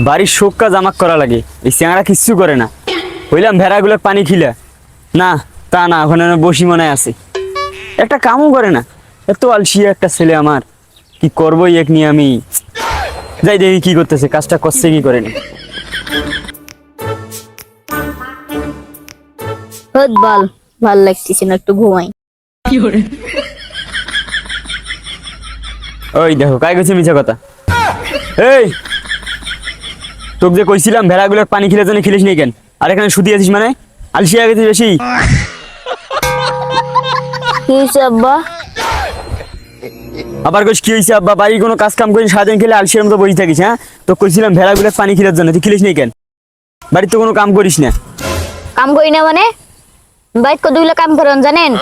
বাড়ির শোক কাজ আমাক করা লাগে। এই চেংড়া কিচ্ছু করে না। হইলাম ভেড়াগুলো পানি খিলা। না তা না ওখানে বসি মনে আছে। একটা কামও করে না। এত আলসিয়া একটা ছেলে আমার। কি করব এক নিয়ে আমি। যাই দেখি কি করতেছে কাজটা করছে কি করে না। বল ভালো লাগতেছে না একটু ঘুমাই। ওই দেখো কাই গেছে মিছা কথা? এই! তোকে যে কইছিলাম ভেড়াগুলো পানি খিলে জন্য খিলিস নি কেন? আর এখানে শুধু আছিস মানে? আলসিয়া গেছিস বেশি? কি হয়েছে আব্বা? আবার কইস কি হয়েছে আব্বা? বাড়ি কোনো কাজ কাম করিস সারাদিন খেলে আলসিয়ার মতো বসে থাকিস হ্যাঁ? তো কইছিলাম ভেড়াগুলো পানি খিলার জন্য। তুই খিলিস নি কেন? বাড়িতে কোনো কাম করিস না। কাম করি না মানে? বাইক কতগুলো কাম করেন জানেন?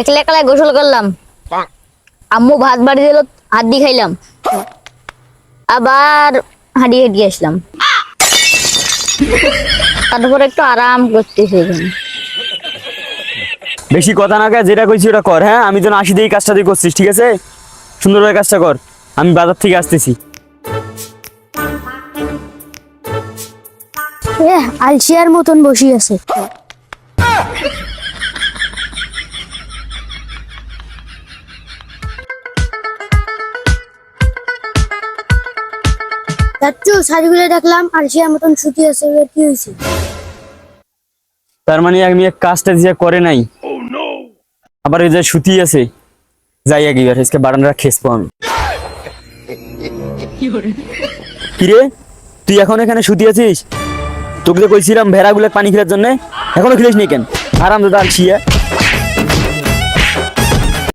একলা একলা গোসল করলাম। আম্মু ভাত বাড়ি দিল হাত দিয়ে খাইলাম। আবার হাঁটি হাঁটি আসলাম। তারপর একটু আরাম করতেছি এখানে। বেশি কথা না যেটা কইছি ওটা কর হ্যাঁ? আমি যেন আসি দিয়ে কাজটা তুই করছিস ঠিক আছে? সুন্দরভাবে কাজটা কর। আমি বাজার থেকে আসতেছি। আলসিয়ার মতন বসি আছে। চাচ্চু শাড়িগুলো দেখলাম মতন আছে, এবার কি হয়েছে? তার মানে আমি কাজটা করে নাই, আবার ওই যে আছে, যাই আগে এবার, আজকে বারান্দাটা খেসবো আমি। কিরে তুই এখন এখানে সুতি আছিস? তোকে কইছিলাম ভেড়াগুলো পানি খেলার জন্য, এখনও খেলিস নি কেন? আরাম দাদা আলসিয়া